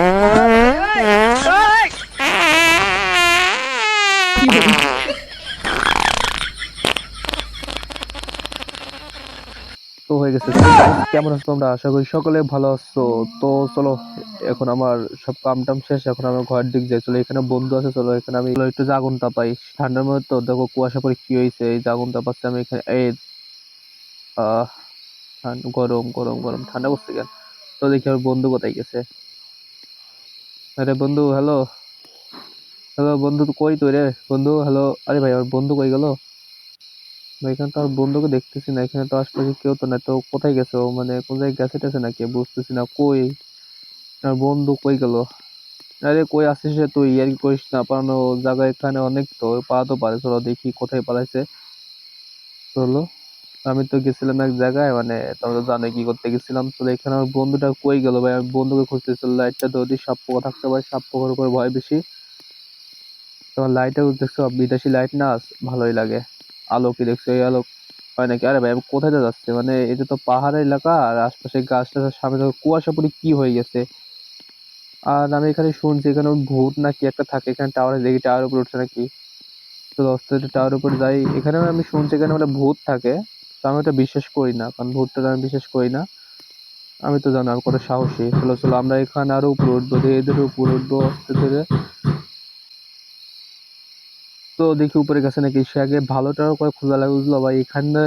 তো হয়ে গেছে। কেমন আছো তোমরা? আশা করি সকলে ভালো আছো। তো চলো, এখন আমার সব কাম টাম শেষ। এখন আমার ঘরের দিক যাই। চলো, এখানে বন্ধু আছে। চলো, এখানে আমি একটু জাগুন তাপাই ঠান্ডার মধ্যে তো দেখো কুয়াশা পরে কি হয়েছে। এই জাগুন তাপাচ্ছে আমি এখানে। এই গরম গরম গরম। ঠান্ডা করছে কেন? তো দেখি আমার বন্ধু কোথায় গেছে। আরে বন্ধু হ্যালো হ্যালো বন্ধু, তো কই তুই রে? বন্ধু হ্যালো আরে ভাই, আমার বন্ধু কই গেল? ভাই, এখানে তো আর বন্ধুকে দেখতেছি না, এখানে তো আশপাশে কেউ তো না তো কোথায় গেছে ও? মানে জায়গায় গেছে টেছে নাকি? বুঝতেছি না, কই? আর বন্ধু কই গেল? আরে কই আসিস রে তুই? আর কি করিস না পালানো জায়গা এখানে অনেক তো পালাতে পারে চলো দেখি কোথায় পালাইছে। চলো। আমি তো গেছিলাম এক জায়গায় মানে তোমরা তো জানো কি করতে গেছিলাম। তো এখানে আমার বন্ধুটা কই গেল ভাই? আমি বন্ধুকে খুঁজতে খুঁজতেছিলাম, লাইটটা যদি সাপ পোকা থাকতে পারে সাপ পোকার উপর ভয় বেশি। তোমার লাইটটা দেখছ, বিদেশি লাইট না, ভালোই লাগে। আলো কি দেখছ, এই আলো হয় নাকি? আরে ভাই, আমি কোথায় যাচ্ছে? মানে এটা তো পাহাড় এলাকা আর আশপাশে গাছ সামনে তো কুয়াশা পরে কি হয়ে গেছে? আর আমি এখানে শুনছি, এখানে ভূত নাকি একটা থাকে, এখানে টাওয়ারে দেখি টাওয়ার উপর উঠছে নাকি? তো দশটা টাওয়ার উপর যাই। এখানে আমি শুনছি, এখানে মানে ভূত থাকে। তো আমি ওটা বিশ্বাস করি না, কারণ ভূতটা আমি বিশ্বাস করি না। আমি তো জানো আমি কত সাহসী। চলো চলো, আমরা এখানে আরও উপরে উঠবো ধীরে ধীরে উপরে উঠবো আস্তে ধীরে। তো দেখি উপরে গেছে নাকি সে আগে ভালোটাও করে খোঁজা লাগে বুঝলো? ভাই, এখানে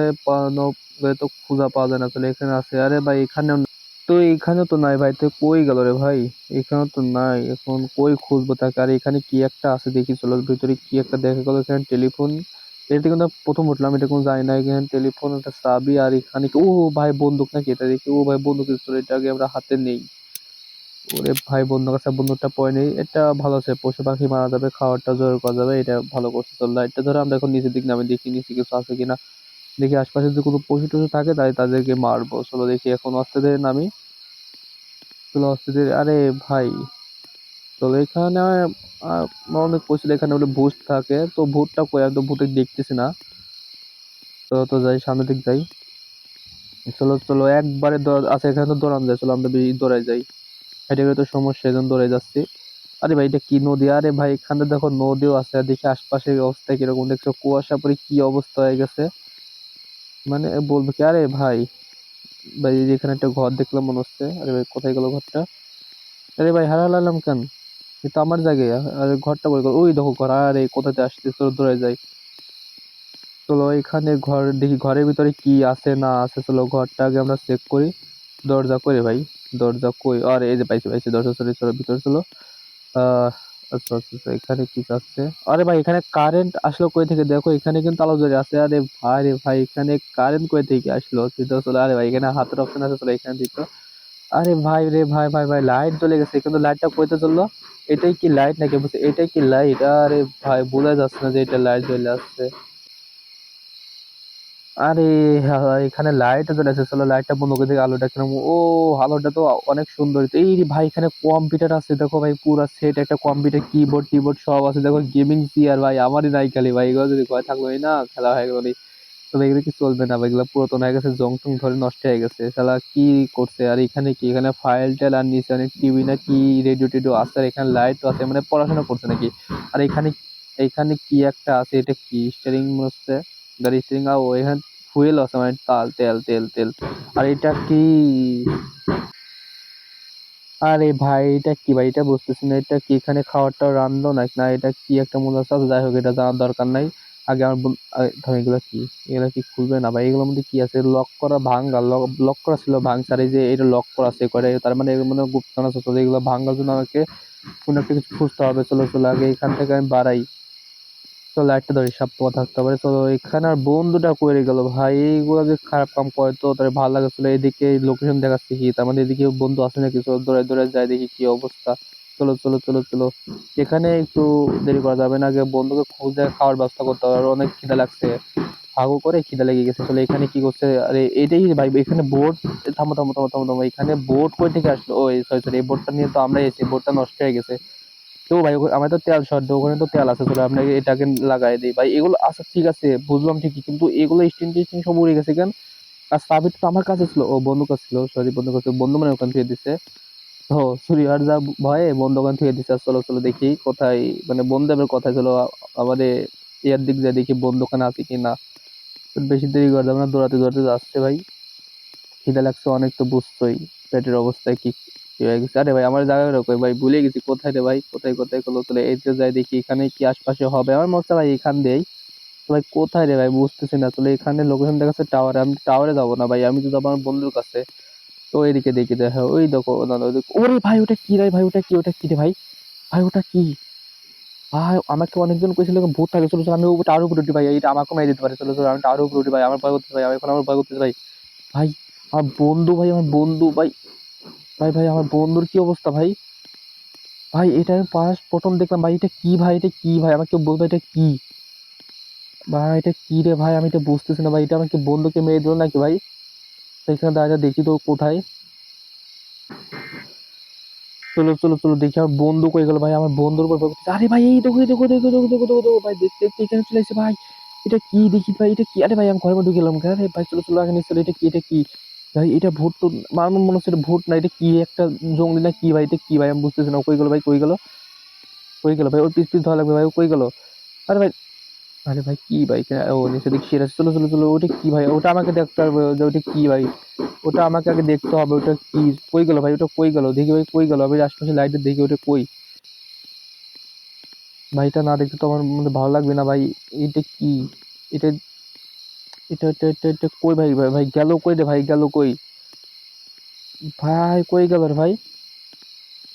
তো খোঁজা পাওয়া যায় না তাহলে এখানে আছে। আরে ভাই, এখানেও না। তো এখানে তো নাই ভাই, তো কই গেল রে ভাই? এখানে তো নাই, এখন কই খুঁজবো তাকে? আর এখানে কি একটা আছে দেখি, চলো, ভিতরে কি একটা দেখা গেল, এখানে টেলিফোন। এটা কিন্তু প্রথম উঠলাম, এটা কোনো জানি না, এখানে টেলিফোন একটা চাবি আর এখানে ও ভাই বন্দুক নাকি এটা দেখি, ও ভাই বন্দুক চলো, এটা আগে আমরা হাতে নেই। ওরে ভাই বন্ধু কাছে বন্ধুটা পয় নেই, এটা ভালো আছে, পশু পাখি মারা যাবে খাবারটা জোর করা যাবে, এটা ভালো করছে, চল এটা ধরে আমরা এখন নিচের দিক নামে দেখি, নিচে কিছু আছে কিনা। দেখি আশপাশে যদি কোনো পশু টশু থাকে তাই তাদেরকে মারবো, চলো দেখি, এখন আস্তে ধীরে নামি, চলো আস্তে আরে ভাই চলো, এখানে অনেক পশু এখানে বলে ভূত থাকে। তো ভূতটা কই? তো ভূতে দেখতেছি না। তো তো যাই, সামনের দিক যাই। চলো চলো, একবারে দৌড়- আচ্ছা এখানে তো দৌড়ানো যায়। চলো, আমরা দৌড়াই যাই। এটা তো সমস্যা, এই জন্য দৌড়ে যাচ্ছি। আরে ভাই, এটা কি নদী? আরে ভাই, এখানে দেখো নদীও আছে। দেখি আশপাশের অবস্থা কীরকম। দেখছ কুয়াশা পরে কি অবস্থা হয়ে গেছে। মানে বলব কি, আরে ভাই ভাই এখানে একটা ঘর দেখলাম মনে হচ্ছে। আরে ভাই, কোথায় গেল ঘরটা? আরে ভাই, হারালাম কেন? এ আমার জায়গায় আরে ঘরটা কই ওই দেখো ঘর আরে কোথাতে আসছে চলো দৌড়ে যাই। চলো এখানে ঘর দেখি ঘরের ভিতরে কি আছে না আছে চলো ঘরটা আগে আমরা চেক করি। দরজা করে ভাই? দরজা কই? আরে এই যে পাইছি পাইছি দরজা চলে চলো ভিতরে চলো। আচ্ছা আচ্ছা আচ্ছা, এখানে কি চাচ্ছে আরে ভাই এখানে কারেন্ট আসলো কই থেকে? দেখো এখানে কিন্তু আলো জ্বলে আছে। আরে ভাই রে ভাই এখানে কারেন্ট কই থেকে আসলো? চিন্তা চলো আরে ভাই এখানে হাতের অপশন আছে চলো এখানে দিত আরে ভাই রে, ভাই ভাই ভাই লাইট জ্বলে গেছে, কিন্তু লাইটটা কইতে চলল এটাই কি লাইট নাকি বুঝছে এটাই কি লাইট আরে ভাই, বোঝা যাচ্ছে না যে এটা লাইট জ্বলে আসছে। আরে এখানে লাইট জ্বলে আছে চলো লাইটটা বন্ধ করে দেখি আলোটা কীরকম ও, আলোটা তো অনেক সুন্দর। এই ভাই, এখানে কম্পিউটার আছে, দেখো ভাই, পুরো সেট একটা কম্পিউটার কিবোর্ড টিবোর্ড সব আছে। দেখো গেমিং চেয়ার ভাই, আমারই নাই খালি, ভাই, এগুলো যদি ঘরে থাকল না, খেলা হয়ে গেল তবে এগুলো কি চলবে না এগুলো পুরাতন হয়ে গেছে জং টং ধরে নষ্ট হয়ে গেছে। শালা কি করছে আর এখানে কি? এখানে ফাইল টাইল আর নিচে অনেক টিভি না কি রেডিও টেডিও আছে আর এখানে লাইট আছে মানে পড়াশোনা করছে নাকি? আর এখানে এখানে কি একটা আছে এটা কি স্টিয়ারিং মনে হচ্ছে? গাড়ি স্টিয়ারিং আর এখানে ফুয়েল আছে মানে তাল তেল তেল তেল। আর এটা কি? আরে ভাই এটা কি ভাই? এটা বুঝতেছি না এটা কি এখানে খাবারটা রান্ধলো নাকি? না এটা কি একটা মনে হচ্ছে আচ্ছা, যাই হোক এটা জানার দরকার নাই। আগে আমার ধর এগুলো কি? এগুলো কি খুলবে না? ভাই এগুলোর মধ্যে কি আছে? লক করা ভাঙ্গা লক করা ছিল ভাঙছে আর এই যে এটা লক করা আছে করে, তার মানে এগুলো মানে গুপ্তনা আছে এগুলো ভাঙার জন্য আমাকে কোনো একটা কিছু খুঁজতে হবে। চলো চলো, আগে এখান থেকে আমি বাড়াই। তো লাইটটা ধরে সাপ পোকা থাকতে পারে। তো এখানে আর বন্ধুটা করে গেল ভাই? এইগুলো যে খারাপ কাম করে তো তার ভালো লাগে চলো এদিকে লোকেশন দেখাচ্ছে কি? তার মানে এদিকে বন্ধু আছে নাকি? চলো দৌড়ে দৌড়ে যায় দেখি কি অবস্থা। চলো চলো চলো চলো। এখানে একটু দেরি করা যাবে না আগে বন্ধুকে খুঁজে খাওয়ার ব্যবস্থা করতে হবে। আর অনেক খিদা লাগছে। হাগু করে খিদা লেগে গেছে। চলো, এখানে কি করছে? আরে, এটাই ভাই, এখানে বোট থামো থামো থামো থামো থামো। এখানে বোট কই থেকে আসলো? ওই সরি সরি এই বোটটা নিয়ে তো আমরা এসেছি। বোটটা নষ্ট হয়ে গেছে। তো ভাই আমার তো তেল শর্ট ওখানে তো তেল আছে। চলো আমরা এটাকে লাগাই দিই। ভাই, এগুলো আচ্ছা ঠিক আছে, বুঝলাম ঠিকই। কিন্তু এগুলো স্টিন টিস্টিন সব উড়ে গেছে কেন? আর সাবিত তো আমার কাছে ছিল। ও বন্ধু কাছে ছিল। সরি বন্ধু কাছে বন্ধু মানে ওখান থেকে দিছে। তো চুরি হওয়ার ভয়ে বন্ধ থেকে দিচ্ছে চলো চলো দেখি কোথায় মানে বন্ধুদের কোথায় চলো আমাদের ইয়ার দিক যায় দেখি বন্ধ দোকান আছে কি না বেশি দেরি করে যাব না, দৌড়াতে দৌড়াতে যাচ্ছে ভাই। খিদে লাগছে অনেক, তো বুঝছোই পেটের অবস্থায় কি হয়ে গেছে। আরে ভাই, আমার জায়গা কই ভাই, ভুলে গেছি, কোথায় রে ভাই, কোথায় কোথায় করল তাহলে এই তো যাই দেখি, এখানে কি আশপাশে হবে? আমার মনে হচ্ছে ভাই এখান দিয়েই। ভাই, কোথায় রে ভাই, বুঝতেছি না তাহলে এখানে লোকেশন দেখাচ্ছে টাওয়ারে আমি টাওয়ারে যাব না ভাই, আমি তো যাব আমার বন্ধুর কাছে। তো এদিকে দেখি দেখো, ওই দেখো না দেখো। ওরে ভাই, ওটা কি রে ভাই, ওটা কি ওটা কি রে ভাই? ভাই, ওটা কি? ভাই, আমাকে অনেকজন কইছিল ভূত থাকে, চলো চলো, আমি ওটা আরও উঠি ভাই এটা আমাকে মেরে দিতে পারে, চলো চলো, আমি আরও উপরে উঠি ভাই, আমার ভয় করতেছে ভাই এখন আমার ভয় করতেছে ভাই। ভাই, আমার বন্ধু ভাই, আমার বন্ধু ভাই ভাই ভাই, আমার বন্ধুর কি অবস্থা ভাই? ভাই, এটা আমি পাশ প্রথম দেখলাম ভাই, এটা কি ভাই, এটা কি ভাই, আমাকে বলতো এটা কি? ভাই, এটা কি রে ভাই, আমি এটা বুঝতেছি না ভাই, এটা আমাকে বন্ধুকে মেরে দিল নাকি ভাই? তো এখানে দাঁড়া দেখি তো কোথায়। চলো চলো চলো দেখি আমার বন্ধু কই গেল ভাই আমার বন্ধুর উপর আরে ভাই এই দেখো দেখো দেখো দেখো দেখো দেখো দেখো ভাই দেখতে দেখতে এখানে চলে এসেছে ভাই। এটা কি দেখি ভাই এটা কি? আরে ভাই আমি ঘরের মধ্যে গেলাম। আরে ভাই চলো চলো আগে চলো, এটা কি এটা কি? ভাই এটা ভূত তো আমার মনে হচ্ছে এটা ভূত না এটা কি? একটা জঙ্গলি না কি ভাই এটা কি ভাই? আমি বুঝতেছি না কই গেল ভাই কই গেল? কই গেল ভাই ওর পিস পিছ ধরা লাগবে ভাই ও কই গেল? আরে ভাই আরে ভাই, কি ভাই? ও নিচে দেখি সেরা চলো চলো চলো, ওটা কি ভাই? ওটা আমাকে দেখতে হবে। যে ওটা কি ভাই? ওটা আমাকে আগে দেখতে হবে। ওটা কি? কই গেল ভাই? ওটা কই গেল? দেখি ভাই, কই গেল? আমি আশপাশে লাইটে দেখি ওটা কই। ভাই, এটা না দেখতে তো আমার মনে ভালো লাগবে না ভাই। এটা কি? এটা এটা এটা এটা এটা কই ভাই? ভাই ভাই, গেল কই রে ভাই? গেল কই? ভাই, কই গেল রে ভাই?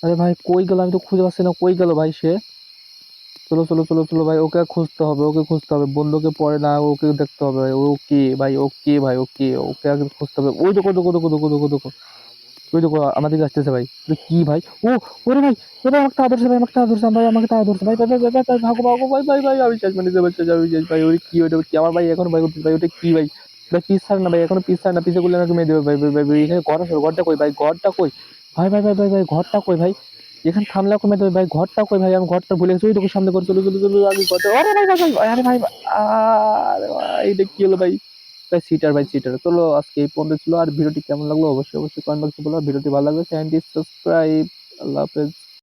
আরে ভাই, কই গেল? আমি তো খুঁজে পাচ্ছি না। কই গেল ভাই সে? চলো চলো চলো চলো ভাই ওকে খুঁজতে হবে ওকে খুঁজতে হবে বন্ধুকে পরে না ওকে দেখতে হবে ভাই ও কে ভাই ও কে ভাই ও কে ওকে আগে খুঁজতে হবে ওই দেখো দেখো দেখো দেখো দেখো দেখো ওই দেখো আমাদের দিকে আসতেছে ভাই কি ভাই ও ওরে ভাই ভাই আমাকে তাড়া ধরছে ভাই আমাকে তাড়া ধরছে ভাই আমাকে তাড়া ধরছে ভাই ভাই ভাই ভাই ভাগো ভাগো ভাই ভাই ভাই আমি শেষ মানে যাবে শেষ আমি শেষ ভাই ওই কি ওটা কি আমার ভাই এখন ভাই ভাই ওটা কি ভাই ভাই পিস ছাড় না ভাই এখনও পিস ছাড় না পিছে করলে আমাকে মেয়ে দেবে ভাই ভাই ভাই এখানে ঘর আছে ঘরটা কই ভাই ঘরটা কই ভাই ভাই ভাই ভাই ভাই ঘরটা কই ভাই এখানে থামলা কমে দেবে ভাই, ঘরটা কই ভাই? আমি ঘরটা ভুলে গেছি। ওই সামনে করে চলে, চলো চলো, আমি ঘরটা আরে ভাই ভাই আরে ভাই আরে ভাই, এটা কি হলো ভাই? ভাই সিটার ভাই সিটার চলো, আজকে এই পর্যন্ত ছিল। আর ভিডিওটি কেমন লাগল? অবশ্যই অবশ্যই কমেন্ট বক্সে বলো। ভিডিওটি ভালো লাগলে চ্যানেলটি সাবস্ক্রাইব আল্লাহ হাফেজ।